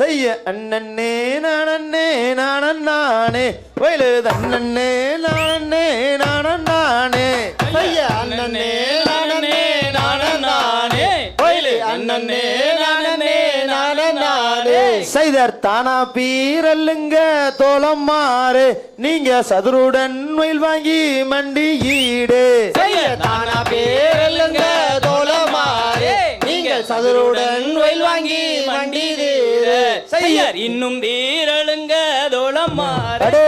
செய்ய அண்ணன்னே நானண்ணே நானண்ணானே. வயலு தன்னண்ணே நானண்ணே நானண்ணானே. செய்ய அண்ணன்னே நானண்ணே நானண்ணானே. வயலு அண்ணன்னே நானண்ணே நானண்ணானே. செய்தர் தானா பீரல்லுங்க தோளம் மாறு. நீங்க சதுருடன் மயில் வாங்கி மண்டி ஈடு. செய்ய தானா பேரல்லுங்க தோளமாறு நீங்கள் சதுருடன் வயல் வாங்கி மண்டிதீர செய்யர். இன்னும் தீரழுங்க தோளமாறு அடே.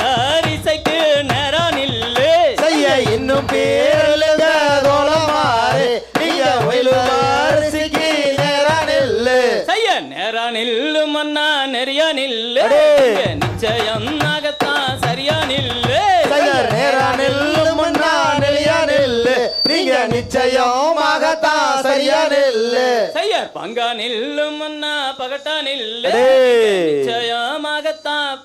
வரிசைக்கு நேரம் நில்லு செய்ய. இன்னும் பேரலுங்க தோளமாறு நீங்க வயலு வாரிசுக்கு நேரா நெல்லு செய்ய. நேரா நில்லு மன்னா நெறியா நில்லு நிச்சயம் ஆகத்தான் சரியா நில்லு செய்யர் நேரா நெல்லு முன்னா நெல்லியா நெல்லு நீங்க நிச்சயமாகத்தான் செய்ய. பங்கா நில்லு மன்னா பகட்டா நில்லு. நிச்சயமாகத்தான்.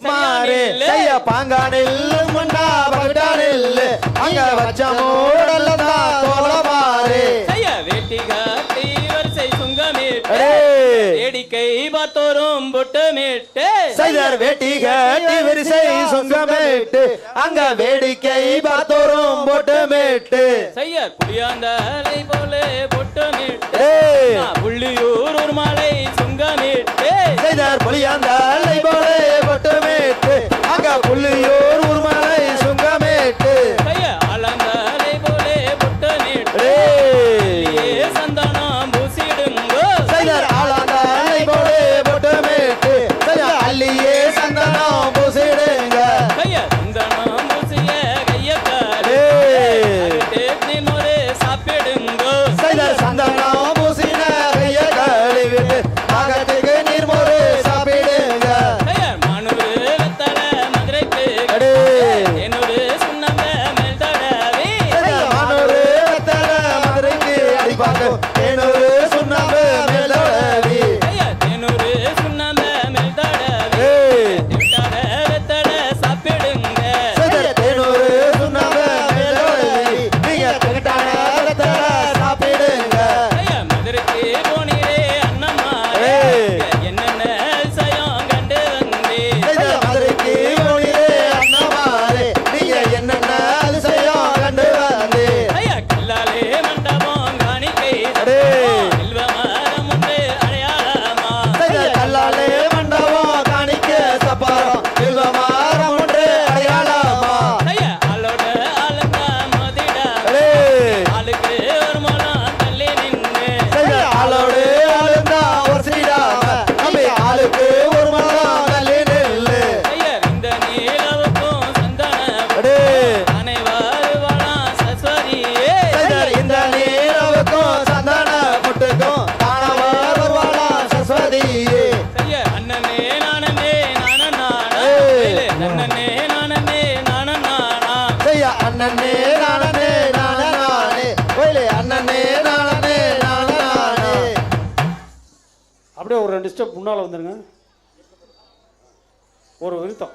மாறு. செய்ய. பாங்கா நெல்லு முன்னா பகட்டா நெல்லு. அங்க வச்ச செய்ய. வேட்டி காட்டி வரிசை சுங்கமிட்டு. அடே. வேடிக்கை பார்த்தோரும் பொட்டமிட்டு செய்தர் வேட்டி கட்டி வரிசை சுங்கமேட்டு அங்க வேடிக்கை பார்த்தோரும் போட்டுமேட்டு. செய்ய புளியாந்தாலை போல பொட்டமிட்டு புள்ளியூர் மாலை சுங்கமிட்டு. அடிப்பாங்க சஸ்வதியே ஐயர் அண்ணனே நானே நானா ஏய். அண்ணனே நானே நானா செய்ய அண்ணனே நானே நானே அண்ணனே நானே நானே நானே அப்படியே ஒரு ரெண்டு ஸ்டெப் முன்னால் வந்துருங்க. ஒரு விருத்தம்